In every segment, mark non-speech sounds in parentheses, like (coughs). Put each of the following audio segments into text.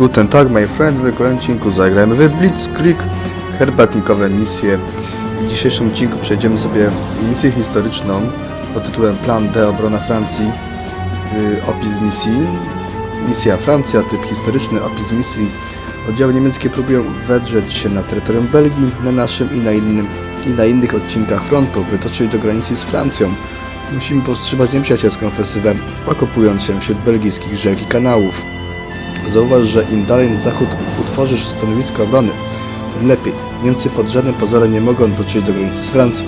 Guten Tag, my friend. W kolejnym odcinku zagrajmy w Blitzkrieg herbatnikowe misje. W dzisiejszym odcinku przejdziemy sobie misję historyczną pod tytułem Plan D obrona Francji. Yy, opis misji. Misja Francja, typ historyczny, opis misji. Oddziały niemieckie próbują wedrzeć się na terytorium Belgii, na naszym i na innym i na innych odcinkach frontu, wytoczyć do granicy z Francją. Musimy powstrzymać nieprzyjacielską ofensywę, okopując się wśród belgijskich rzek i kanałów. Zauważ, że im dalej na zachód utworzysz stanowisko obrony, tym lepiej. Niemcy pod żadnym pozorem nie mogą dotrzeć do granicy z Francją.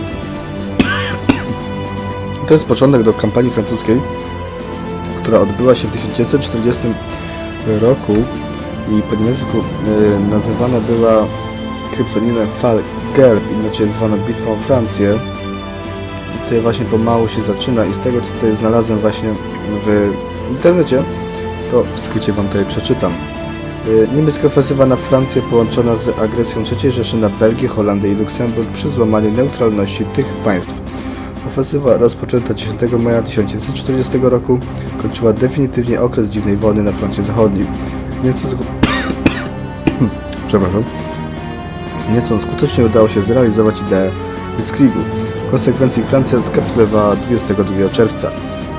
To jest początek do kampanii francuskiej, która odbyła się w 1940 roku i po niemiecku y, nazywana była kryptonimem Fall Gelb, inaczej zwana Bitwą o Francję. I tutaj właśnie pomału się zaczyna i z tego co tutaj znalazłem właśnie w internecie, to w skrócie Wam tutaj przeczytam. Y, Niemiecka ofensywa na Francję połączona z agresją III Rzeszy na Belgię, Holandię i Luksemburg przy złamaniu neutralności tych państw. Ofensywa rozpoczęta 10 maja 1940 roku kończyła definitywnie okres dziwnej wojny na froncie zachodnim. Niemcy zgu... (coughs) Przepraszam. Niemcom skutecznie udało się zrealizować ideę Blitzkriegu. W konsekwencji Francja skapitulowała 22 czerwca.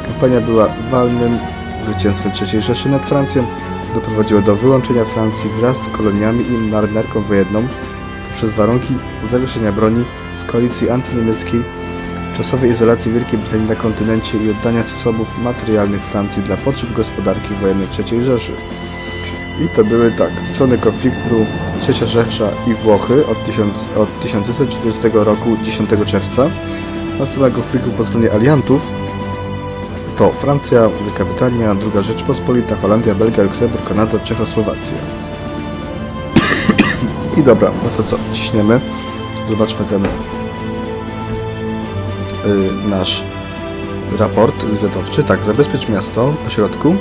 Kampania była walnym zwycięstwem III Rzeszy nad Francją, doprowadziło do wyłączenia Francji wraz z koloniami i marynarką wojenną poprzez warunki zawieszenia broni z koalicji antyniemieckiej, czasowej izolacji Wielkiej Brytanii na kontynencie i oddania zasobów materialnych Francji dla potrzeb gospodarki wojennej III Rzeszy. I to były tak, strony konfliktu Trzecia Rzesza i Włochy od, 1000, od 1940 roku 10 czerwca, a strona konfliktu po stronie aliantów to Francja, Wielka Brytania, Druga Rzeczpospolita, Holandia, Belgia, Luksemburg, Kanada, Czechosłowacja. (clears throat) I dobra, no to co, ciśniemy. Zobaczmy ten y, nasz raport zwiadowczy. Tak, zabezpiecz miasto po środku.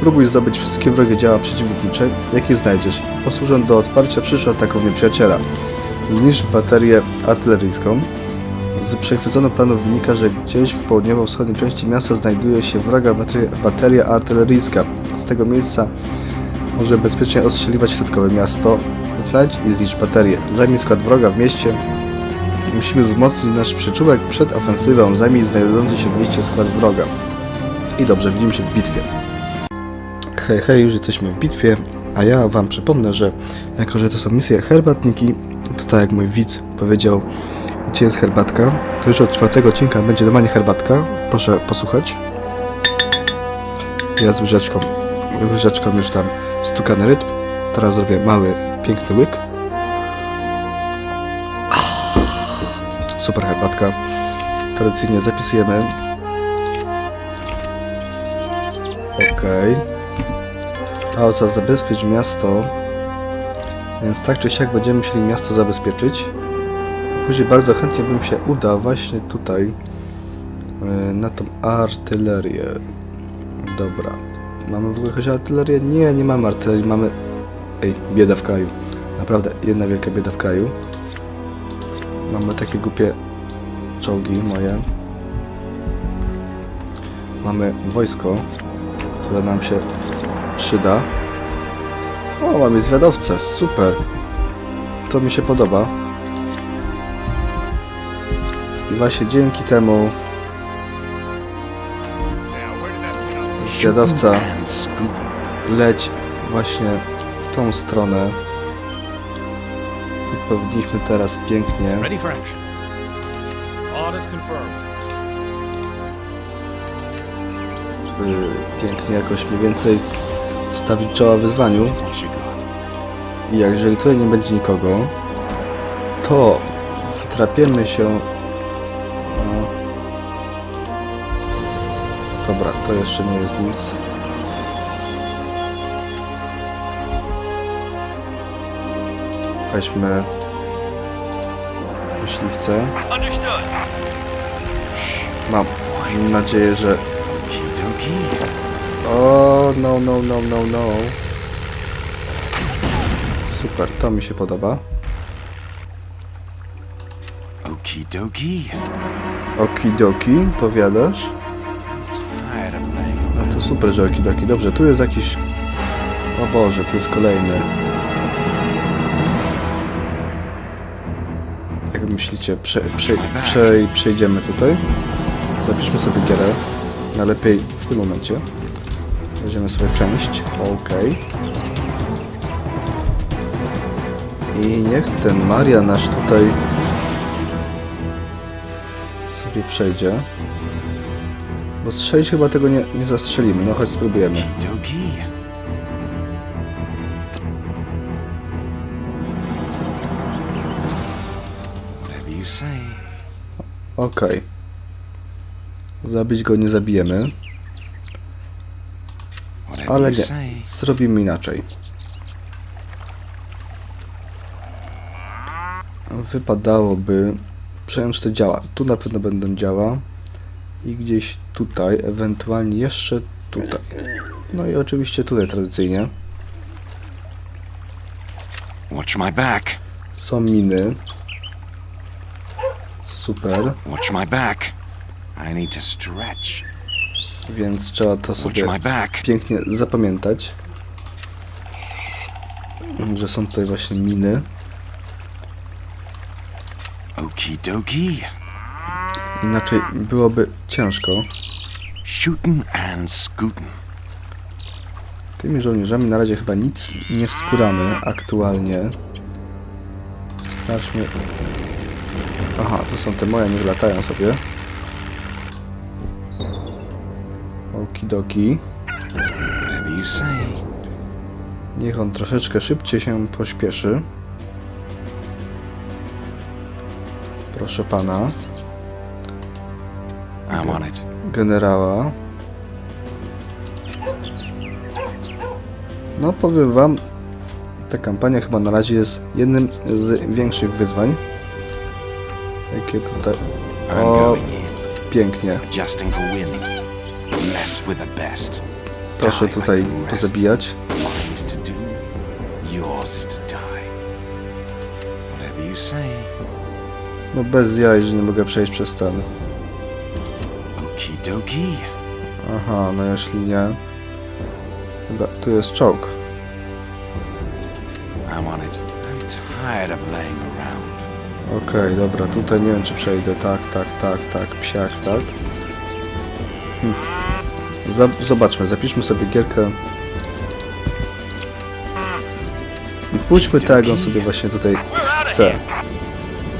Próbuj zdobyć wszystkie wrogie działa przeciwlotnicze, jakie znajdziesz. Posłużą do odparcia przyszłych ataków nieprzyjaciela. Zniszcz baterię artyleryjską. Z przechwyconych planów wynika, że gdzieś w południowo-wschodniej części miasta znajduje się wroga bateria, artyleryjska. Z tego miejsca może bezpiecznie ostrzeliwać środkowe miasto. Znajdź i zniszcz baterię. Zajmij skład wroga w mieście. Musimy wzmocnić nasz przyczółek przed ofensywą. Zajmij znajdujący się w mieście skład wroga. I dobrze, widzimy się w bitwie. Hej, hej, już jesteśmy w bitwie, a ja wam przypomnę, że jako, że to są misje herbatniki, to tak jak mój widz powiedział, gdzie jest herbatka, to już od czwartego odcinka będzie normalnie herbatka. Proszę posłuchać. Ja z łyżeczką, łyżeczką już tam stukany rytm. Teraz zrobię mały, piękny łyk. Super herbatka. Tradycyjnie zapisujemy. Okej. Pauza, zabezpiecz miasto. Więc tak czy siak będziemy musieli miasto zabezpieczyć. Później bardzo chętnie bym się udał właśnie tutaj yy, na tą artylerię. Dobra. Mamy w ogóle jakąś artylerię? Nie, nie mamy artylerii, mamy... Ej, bieda w kraju. Naprawdę, jedna wielka bieda w kraju. Mamy takie głupie czołgi moje. Mamy wojsko, które nam się przyda. O, mamy zwiadowcę, super. To mi się podoba. Właśnie dzięki temu zwiadowca leć właśnie w tą stronę. I powinniśmy teraz pięknie pięknie jakoś mniej więcej stawić czoła wyzwaniu. I jak jeżeli tutaj nie będzie nikogo, to wtrapiemy się. Dobra, to jeszcze nie jest nic. Weźmy myśliwce. Mam nadzieję, że. O, no, no, no, no, no. Super, to mi się podoba. Okie dokie. Okidoki, powiadasz? Super, że okidoki. Dobrze, tu jest jakiś O Boże, tu jest kolejny. Jak myślicie, prze, prze, prze, przejdziemy tutaj? Zapiszmy sobie gierę. Najlepiej w tym momencie. Weźmiemy sobie część. OK. I niech ten Maria nasz tutaj sobie przejdzie. Bo strzelić chyba tego nie, nie zastrzelimy. No chodź spróbujemy. Okej. Zabić go nie zabijemy, ale nie. Zrobimy inaczej. Wypadałoby przejąć te działa. Tu na pewno będą działa. I gdzieś tutaj, ewentualnie jeszcze tutaj. No i oczywiście tutaj tradycyjnie. Watch my back. Są miny. Super, Watch my back. I need to stretch. więc trzeba to sobie pięknie zapamiętać, że są tutaj właśnie miny. Okie dokie. Inaczej byłoby ciężko. Shooting and scooting. Tymi żołnierzami na razie chyba nic nie wskuramy aktualnie. Sprawdźmy. Aha, to są te moje, niech latają sobie. Okidoki. Niech on troszeczkę szybciej się pośpieszy. Proszę pana, I'm on it. generała. No powiem wam, ta kampania chyba na razie jest jednym z większych wyzwań. Jakie tutaj... I'm O, going in. pięknie. Adjusting for wind. Mess with the best. Proszę like tutaj the rest. pozabijać. Mine is to do. Yours is to die. Whatever you say. No bez jaj, że nie mogę przejść przez ten. Okie dokie. Aha, no jeśli nie... Chyba tu jest czołg. I'm on it. I'm tired of laying around. Okej, dobra, tutaj nie wiem czy przejdę. Tak, tak, tak, tak, psiak, tak. Hm. Zobaczmy, zapiszmy sobie gierkę. I pójdźmy tak, jak on sobie właśnie tutaj chce.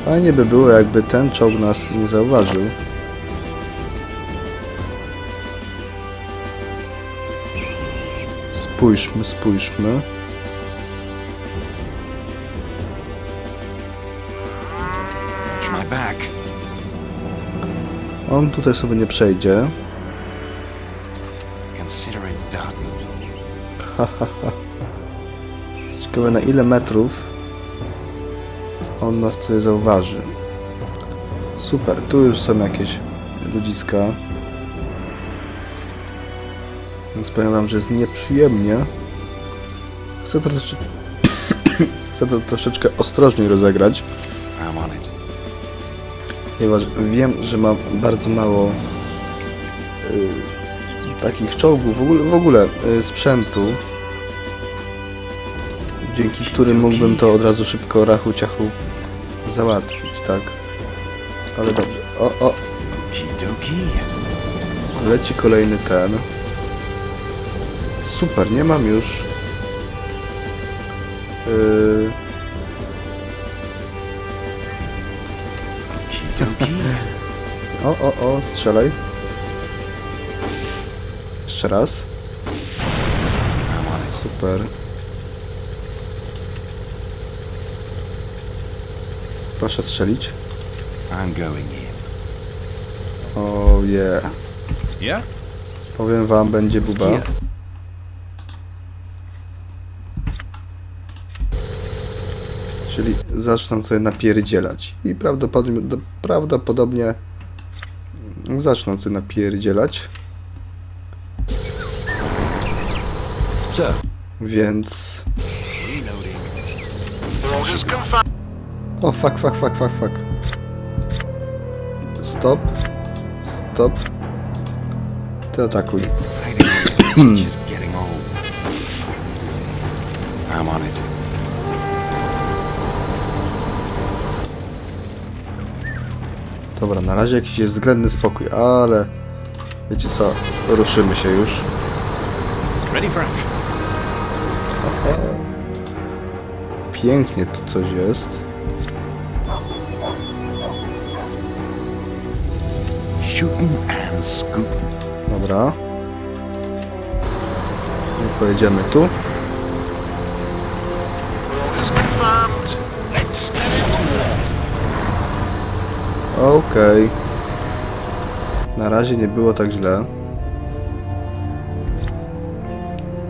Fajnie by było, jakby ten czołg nas nie zauważył. Spójrzmy, spójrzmy. On tutaj sobie nie przejdzie. Consider it done. Ciekawe na ile metrów on nas tutaj zauważy. Super, tu już są jakieś ludziska. Więc powiem wam, że jest nieprzyjemnie. Chcę to troszeczkę, (coughs) chcę to troszeczkę ostrożniej rozegrać. Ponieważ wiem, że mam bardzo mało y, takich czołgów, w ogóle, w ogóle y, sprzętu, dzięki którym mógłbym to od razu szybko rachu ciachu załatwić, tak? Ale dobrze. O, o, leci kolejny ten. Super, nie mam już. Yy, (laughs) o, o, o, strzelaj. Jeszcze raz. Super. Proszę strzelić. I'm going in. O je. Yeah? Powiem wam, będzie buba. Czyli zaczną tutaj napierdzielać. I prawdopodobnie, do- prawdopodobnie zaczną tutaj napierdzielać. Sir, Więc... O, fuck, fuck, fuck, fuck, fuck. Stop. Stop. Ty atakuj. (coughs) I'm on it. Dobra, na razie jakiś jest względny spokój, ale... Wiecie co, ruszymy się już. Ready for. Pięknie tu coś jest. Shooting and scooting. Dobra. I pojedziemy tu. Confirmed. Okej. Na razie nie było tak źle.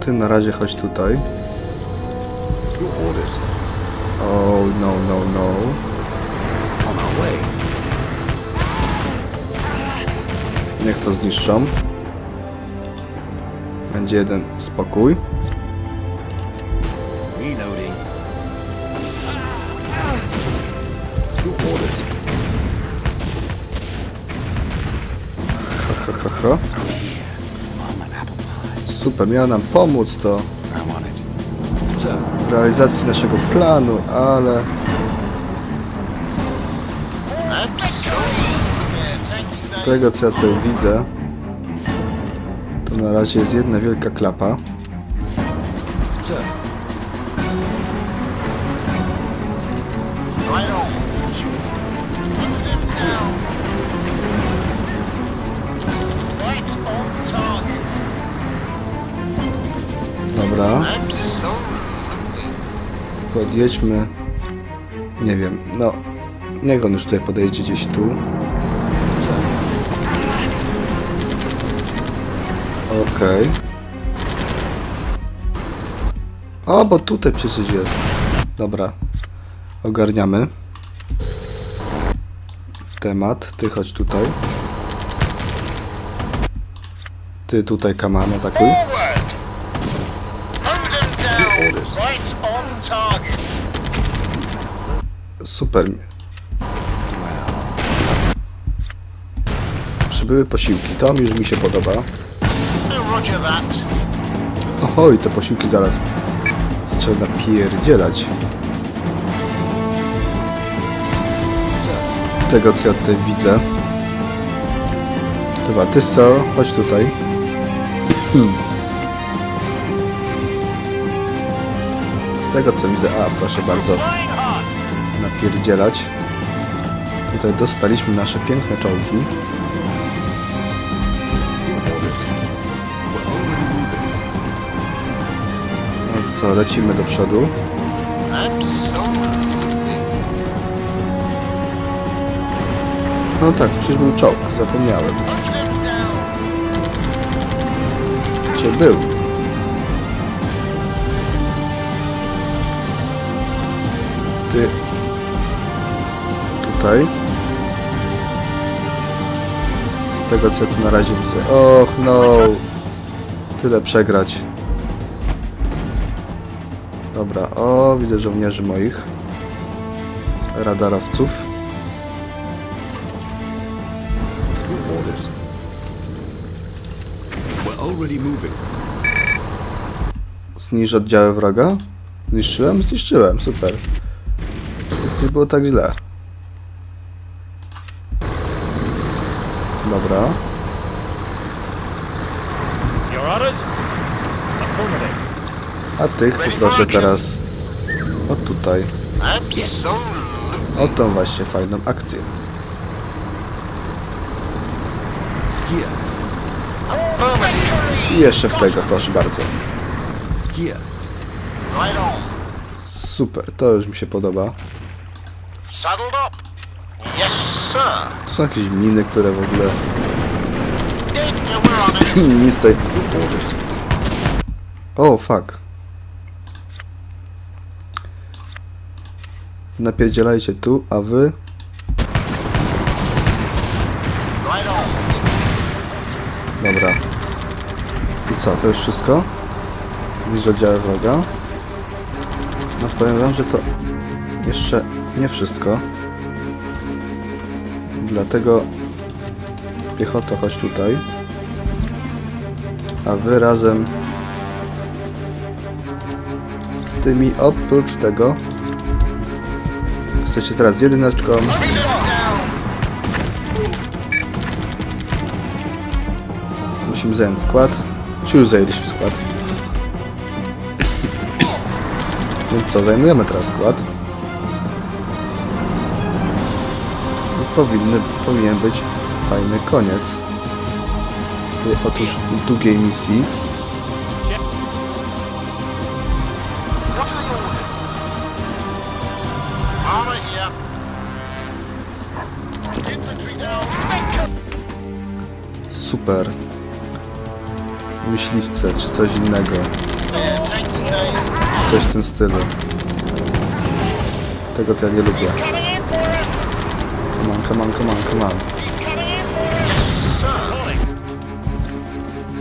Ty na razie chodź tutaj. Oh, no, no, no. Niech to zniszczą. Będzie jeden spokój. Reloading. And apple pie. Super, miała nam pomóc to w realizacji naszego planu, ale z tego co ja tutaj widzę, to na razie jest jedna wielka klapa. Dobra, podjedźmy. Nie wiem, no. Niech on już tutaj podejdzie gdzieś tu. Okej. O, bo tutaj przecież jest. Dobra. Ogarniamy. Temat. Ty chodź tutaj. Ty tutaj kaman atakuj. Super. Przybyły posiłki. To już mi się podoba. Oh, Roger that. Oho, i te posiłki zaraz zaczęły napierdzielać. Z tego co ja tutaj widzę. Dobra, ty sir, chodź tutaj. (clears throat) Z tego co widzę, a proszę bardzo, Reinhardt. napierdzielać. Tutaj dostaliśmy nasze piękne czołgi. No to co, lecimy do przodu. No tak, przecież był czołg, zapomniałem. Gdzie był? Tutaj. Z tego co tu na razie widzę. Och no! Tyle przegrać. Dobra, o widzę żołnierzy moich. Radarowców. Zniszcz oddziały wroga? Zniszczyłem? Zniszczyłem, super. Więc nie było tak źle. Dobra. A tych poproszę teraz o tutaj. O tą właśnie fajną akcję. I jeszcze w tego, proszę bardzo. Super, to już mi się podoba. Saddled up. Yes, sir. Są jakieś miny, które w ogóle... Your orders. (laughs) O, fuck. Napierdzielajcie tu, a wy... Dobra. I co, to już wszystko? Zniszcz oddziały wroga. No powiem wam, że to jeszcze nie wszystko. Dlatego piechota chodź tutaj. A wy razem z tymi. Oprócz tego jesteście teraz jedyneczką. Musimy zająć skład. Czy już zajęliśmy skład? (coughs) Więc co, zajmujemy teraz skład. Powinny, powinien być fajny koniec tej otóż długiej misji. Super. Myśliwce, czy coś innego. Coś w tym stylu. Tego to ja nie lubię. Coming in for us. Come on, come on, come on.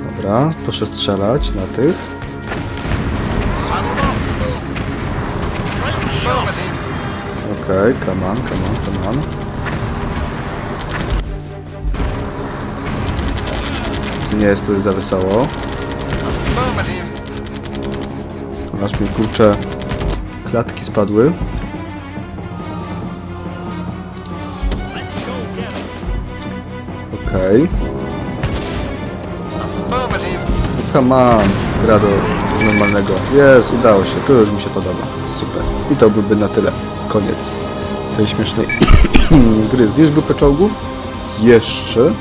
Dobra, proszę strzelać na tych. Okej, come on, come on, come on. Nie jest to za wesoło. Aż mi kurcze klatki spadły. Okej. Affirmative. Come on, gra do normalnego. Jest, udało się, to już mi się podoba. Super. I to byłby na tyle. Koniec tej śmiesznej (clears throat) gry. Zniszcz grupę czołgów? Jeszcze.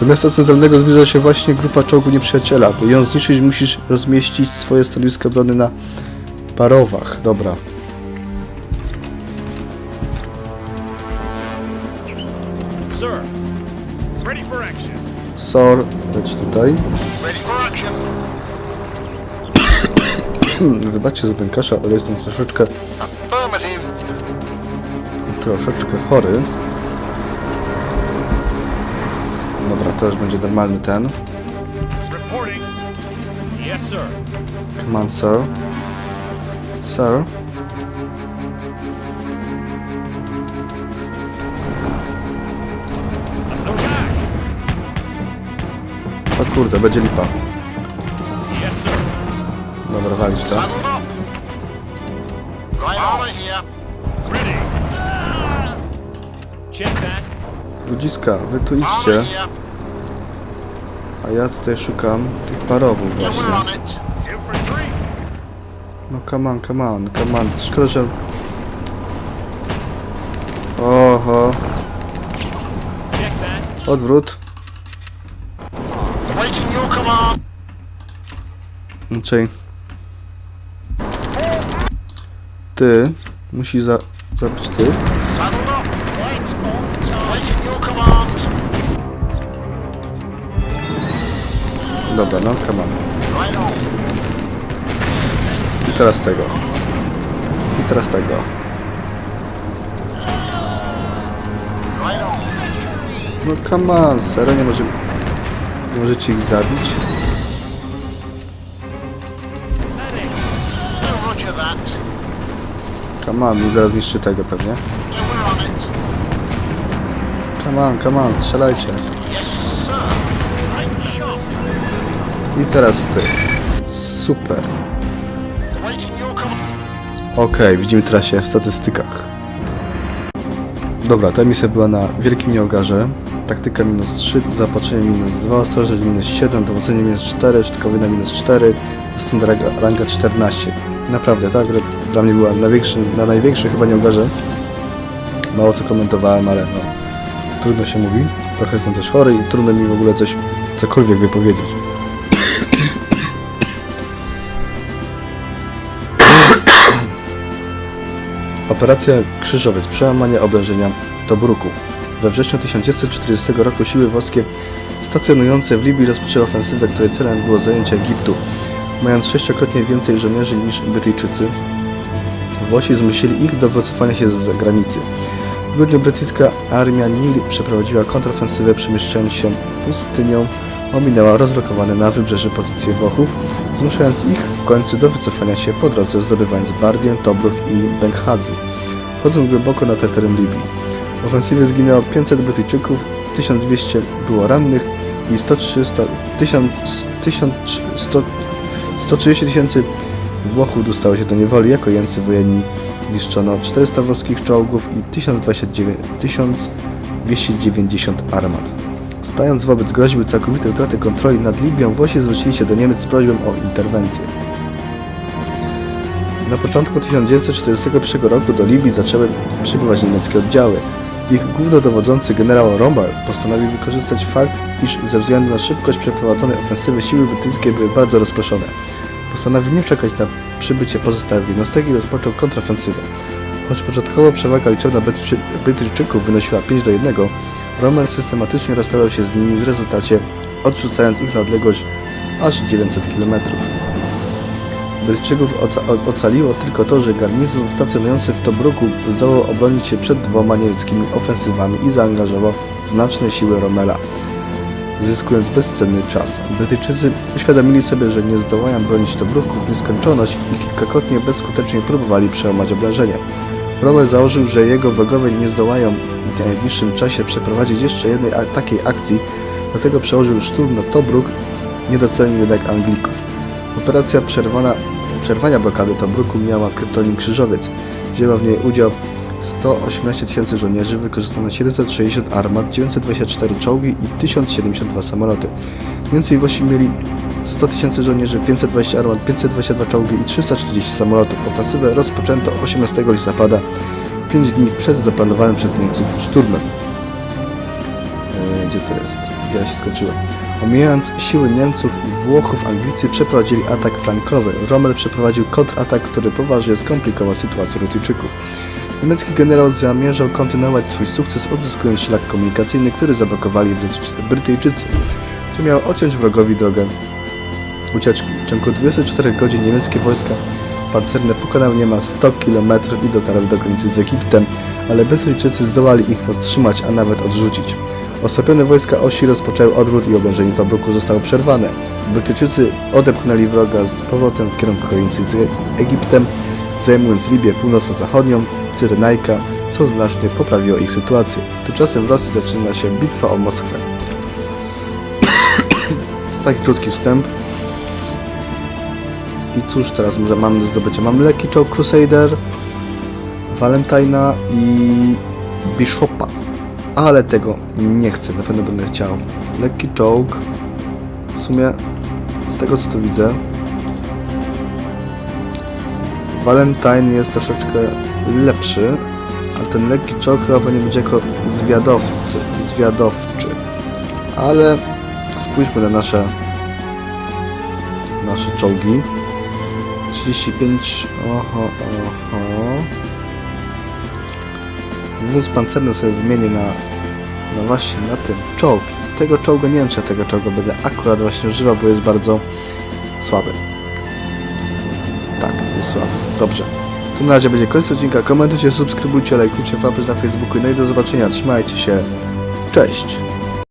Do miasta centralnego zbliża się właśnie grupa czołgu nieprzyjaciela. By ją zniszczyć, musisz rozmieścić swoje stanowisko obrony na parowach. Dobra. Sir. Sor, leć tutaj. (coughs) Wybaczcie za ten kasza, ale jestem troszeczkę, troszeczkę chory. Dobra, to już będzie normalny ten. Come on, sir. Sir. O kurde, będzie lipa. Dobra, walić to. Ludziska, wy tu idźcie, a ja tutaj szukam tych parowów właśnie. No come on, come on, come on. Szkoda, że... Oho, odwrót. Raczej... Ty musisz za... zabić command. Dobra, no, come on. I teraz tego. I teraz tego. No come on, serio, nie, może... nie możecie ich zabić? Come on, zaraz niszczy tego pewnie. Come on, come on, strzelajcie. I teraz w tych. Super. Okej, widzimy teraz się w statystykach. Dobra, ta misja była na Wielkim Nieogarze. Taktyka minus 3, zaopatrzenie minus 2, ostrożność minus 7, dowodzenie minus 4, szczytkowy na minus 4, następna ranga, ranga 14. Naprawdę, ta gra dla mnie była największy, na największej chyba Nieogarze. Mało co komentowałem, ale no, trudno się mówi. Trochę jestem też chory i trudno mi w ogóle coś, cokolwiek wypowiedzieć. (coughs) Operacja Krzyżowiec, przełamanie oblężenia Tobruku. We wrześniu 1940 roku siły włoskie stacjonujące w Libii rozpoczęły ofensywę, której celem było zajęcie Egiptu. Mając sześciokrotnie więcej żołnierzy niż Brytyjczycy, Włosi zmusili ich do wycofania się z zagranicy. W grudniu brytyjska armia Nil przeprowadziła kontrofensywę, przemieszczając się pustynią, ominęła rozlokowane na wybrzeży pozycje Włochów, zmuszając ich w końcu do wycofania się po drodze, zdobywając Bardię, Tobruk i Benghadzy, wchodząc głęboko na terytorium Libii. W ofensywie zginęło 500 Brytyjczyków, 1200 było rannych i 130 1000 1100 130 tysięcy Włochów dostało się do niewoli jako jeńcy wojenni. Zniszczono 400 włoskich czołgów i 1029 1290 armat. Stając wobec groźby całkowitej utraty kontroli nad Libią, Włosi zwrócili się do Niemiec z prośbą o interwencję. Na początku 1941 roku do Libii zaczęły przybywać niemieckie oddziały. Ich głównodowodzący generał Rommel postanowił wykorzystać fakt, iż ze względu na szybkość przeprowadzonej ofensywy siły brytyjskie były bardzo rozproszone. Postanowił nie czekać na przybycie pozostałych jednostek i rozpoczął kontrofensywę. Choć początkowo przewaga liczebna Brytyjczy- Brytyjczyków wynosiła 5 do 1, Rommel systematycznie rozprawiał się z nimi w rezultacie odrzucając ich na odległość aż 900 km. Brytyjczyków oca ocaliło tylko to, że garnizon stacjonujący w Tobruku zdołał obronić się przed dwoma niemieckimi ofensywami i zaangażował znaczne siły Rommela, zyskując bezcenny czas. Brytyjczycy uświadomili sobie, że nie zdołają bronić Tobruku w nieskończoność i kilkakrotnie bezskutecznie próbowali przełamać obrażenia. Rommel założył, że jego wrogowie nie zdołają w najbliższym czasie przeprowadzić jeszcze jednej takiej akcji, dlatego przełożył szturm na Tobruk, nie docenił jednak Anglików. Operacja przerwana, przerwania blokady Tobruku miała kryptonim Krzyżowiec. Wzięła w niej udział 118 tysięcy żołnierzy, wykorzystano 760 armat, 924 czołgi i 1072 samoloty. Więcej Włosi mieli 100 tysięcy żołnierzy, 520 armat, 522 czołgi i 340 samolotów. Ofensywę rozpoczęto 18 listopada, 5 dni przed zaplanowanym przez Niemców szturmem. E, Gdzie to jest? Ja się skończyłem. Omijając siły Niemców i Włochów, Anglicy przeprowadzili atak flankowy. Rommel przeprowadził kontratak, który poważnie skomplikował sytuację Brytyjczyków. Niemiecki generał zamierzał kontynuować swój sukces, odzyskując szlak komunikacyjny, który zablokowali Brytyjczy- Brytyjczycy, co miało odciąć wrogowi drogę ucieczki. W ciągu 24 godzin niemieckie wojska pancerne pokonały niemal 100 km i dotarły do granicy z Egiptem, ale Brytyjczycy zdołali ich powstrzymać, a nawet odrzucić. Osłabione wojska Osi rozpoczęły odwrót i oblężenie Tobruku zostało przerwane. Brytyjczycy odepchnęli wroga z powrotem w kierunku granicy z Egiptem, zajmując Libię północno-zachodnią, Cyrenajka, co znacznie poprawiło ich sytuację. Tymczasem w Rosji zaczyna się bitwa o Moskwę. (coughs) Taki krótki wstęp. I cóż teraz mamy do zdobycia? Mam lekki czołg Crusader, Valentina i Bishopa. Ale tego nie chcę, na pewno będę chciał. Lekki czołg. W sumie z tego co tu widzę. Valentine jest troszeczkę lepszy, a ten lekki czołg chyba powinien być jako zwiadowcy, zwiadowczy. Ale spójrzmy na nasze nasze czołgi. 35. Oho, oho. Wóz pancerny sobie wymienię na, no właśnie na ten czołg. Tego czołga nie wiem, czy ja tego czołga będę akurat właśnie używał, bo jest bardzo słaby. Tak, jest słaby. Dobrze. To na razie będzie koniec odcinka. Komentujcie, subskrybujcie, lajkujcie fanpage na Facebooku. No i do zobaczenia. Trzymajcie się. Cześć!